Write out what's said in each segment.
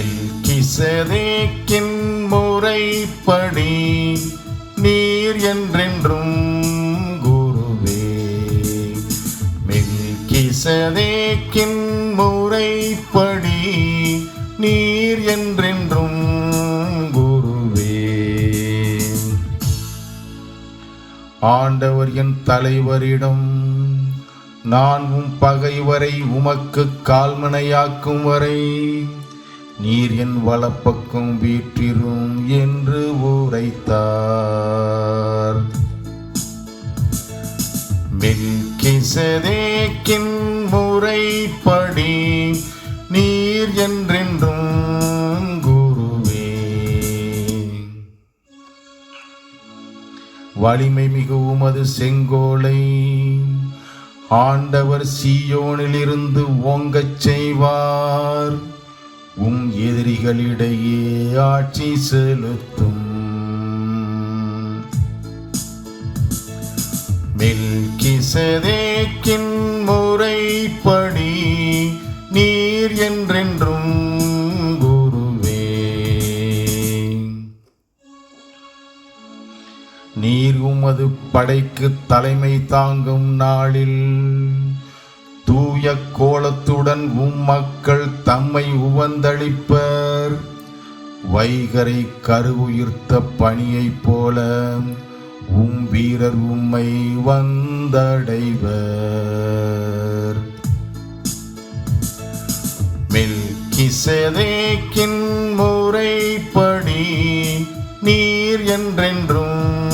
மெல்கிசதேக்கின் முறைப்படி நீர் என்றென்றும் குருவே மெல்கிசதேக்கின் முறைப்படி நீர் என்றென்றும் குருவே ஆண்டவர் என் தலைவரிடம் நான் உம் பகைவரை உமக்கு கால்மனையாக்கும் வரை நீர் என் வலப்பக்கம் வீற்றிரும் என்று உரைத்தார். மெல்கிசதேக்கின் முறைப்படி நீர் என்றென்றும் குருவே வலிமை மிகவும் உமது செங்கோலை. ஆண்டவர் சீயோனிலிருந்து ஓங்கச் செய்வார். உம் எதிரிகளிடையே ஆட்சி செலுத்தும். மில்கிசதேக்கின் முறைப்படி நீர் என்றென்றும் குருவே நீர் உமது படைக்கு தலைமை தாங்கும் நாளில் தூய கோலத்துடன் உம் மக்கள் தம்மை உவந்தளிப்பர். வைகரை கருவுயிர்த்த பணியைப் போல உம் வீரர் உம்மை வந்தடைவர். மில்கிசதேக்கின் முறைப்படி நீர் என்றென்றும்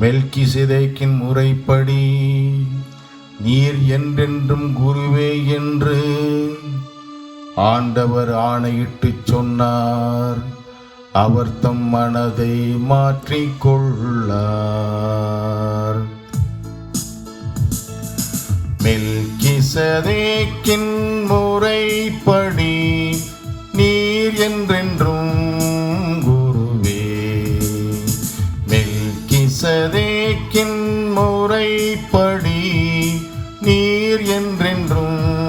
மெல்கிசதேக்கின் முறைப்படி நீர் என்றென்றும் குருவே என்று ஆண்டவர் ஆணையிட்டுச் சொன்னார். அவர் தம் மனதை மாற்றிக் கொள்ளார் மெல்கிசதேக்கின் முறைப்படி மெல்கிசதேக்கின் முறைப்படி நீர் என்றென்றும்